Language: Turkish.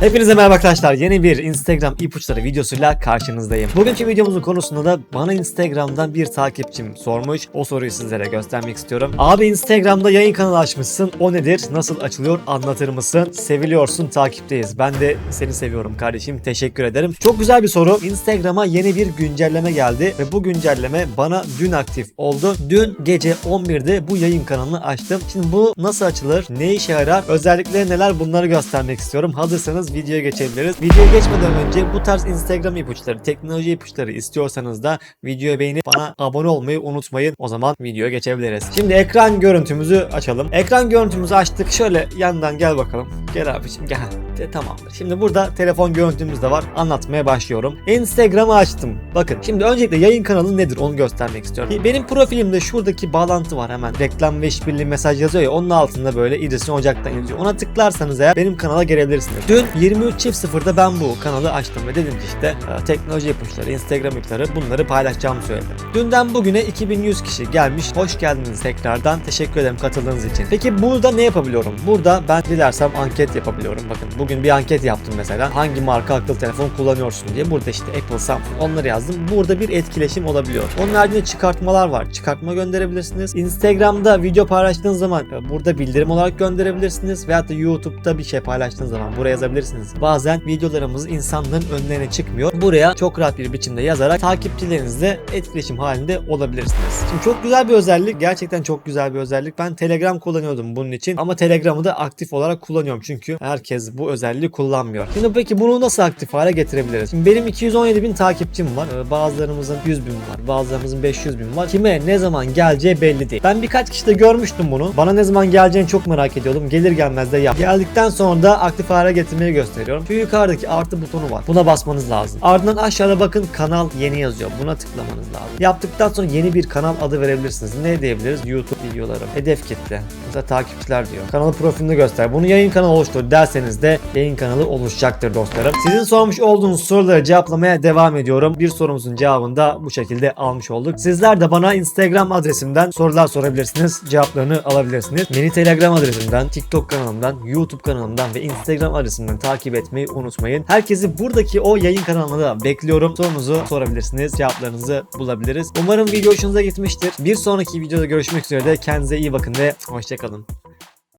Hepinize merhaba arkadaşlar. Yeni bir Instagram ipuçları videosuyla karşınızdayım. Bugünkü videomuzun konusunda da bana Instagram'dan bir takipçim sormuş. O soruyu sizlere göstermek istiyorum. Abi Instagram'da yayın kanalı açmışsın. O nedir? Nasıl açılıyor? Anlatır mısın? Seviliyorsun, takipteyiz. Ben de seni seviyorum kardeşim. Teşekkür ederim. Çok güzel bir soru. Instagram'a yeni bir güncelleme geldi ve bu güncelleme bana dün aktif oldu. Dün gece 11'de bu yayın kanalını açtım. Şimdi bu nasıl açılır? Ne işe yarar? Özellikleri neler? Bunları göstermek istiyorum. Hazırsanız videoya geçebiliriz. Videoya geçmeden önce bu tarz Instagram ipuçları, teknoloji ipuçları istiyorsanız da videoyu beğenip bana abone olmayı unutmayın. O zaman videoya geçebiliriz. Şimdi ekran görüntümüzü açalım. Ekran görüntümüzü açtık. Şöyle yandan gel bakalım. Gel abiciğim gel. De, tamamdır. Şimdi burada telefon görüntümüz de var. Anlatmaya başlıyorum. Instagram'ı açtım. Bakın şimdi öncelikle yayın kanalı nedir onu göstermek istiyorum. Benim profilimde şuradaki bağlantı var hemen. Reklam ve işbirliği mesaj yazıyor ya onun altında böyle İdris'in Ocak'tan yazıyor. Ona tıklarsanız eğer benim kanala gelebilirsiniz. Dün 23.00'da ben bu kanalı açtım ve dedim ki işte e, teknoloji ipuçları, Instagram ipuçları bunları paylaşacağımı söyledim. Dünden bugüne 2100 kişi gelmiş. Hoş geldiniz tekrardan. Teşekkür ederim katıldığınız için. Peki burada ne yapabiliyorum? Burada ben dilersem anket yapabiliyorum. Bakın bugün bir anket yaptım mesela. Hangi marka akıllı telefon kullanıyorsun diye. Burada işte Apple, Samsung onları yazdım. Burada bir etkileşim olabiliyor. Onun haricinde çıkartmalar var. Çıkartma gönderebilirsiniz. Instagram'da video paylaştığınız zaman e, burada bildirim olarak gönderebilirsiniz. Veyahut da YouTube'da bir şey paylaştığınız zaman buraya yazabilirsiniz. Bazen videolarımız insanların önlerine çıkmıyor. Buraya çok rahat bir biçimde yazarak takipçilerinizle etkileşim halinde olabilirsiniz. Şimdi çok güzel bir özellik. Gerçekten çok güzel bir özellik. Ben Telegram kullanıyordum bunun için. Ama Telegram'ı da aktif olarak kullanıyorum. Çünkü herkes bu özelliği kullanmıyor. Şimdi peki bunu nasıl aktif hale getirebiliriz? Şimdi benim 217 bin takipçim var. Ee, Bazılarımızın 100 bin var. Bazılarımızın 500 bin var. Kime ne zaman geleceği belli değil. Ben birkaç kişide görmüştüm bunu. Bana ne zaman geleceğini çok merak ediyordum. Gelir gelmez de yap. Geldikten sonra da aktif hale getirmeyi gösteriyorum. Şu yukarıdaki artı butonu var. Buna basmanız lazım. Ardından aşağıda bakın kanal yeni yazıyor. Buna tıklamanız lazım. Yaptıktan sonra yeni bir kanal adı verebilirsiniz. Ne diyebiliriz? YouTube videolarım. Hedef kitle. Mesela takipçiler diyor. Kanalı profilini göster. Bunu yayın kanalı oluştur derseniz de yayın kanalı oluşacaktır dostlarım. Sizin sormuş olduğunuz soruları cevaplamaya devam ediyorum. Bir sorumuzun cevabını da bu şekilde almış olduk. Sizler de bana Instagram adresimden sorular sorabilirsiniz. Cevaplarını alabilirsiniz. Beni Telegram adresimden, TikTok kanalımdan, YouTube kanalımdan ve Instagram adresimden takip etmeyi unutmayın. Herkesi buradaki o yayın kanalına da bekliyorum. Sorunuzu sorabilirsiniz. Cevaplarınızı bulabiliriz. Umarım video hoşunuza gitmiştir. Bir sonraki videoda görüşmek üzere de kendinize iyi bakın ve hoşçakalın.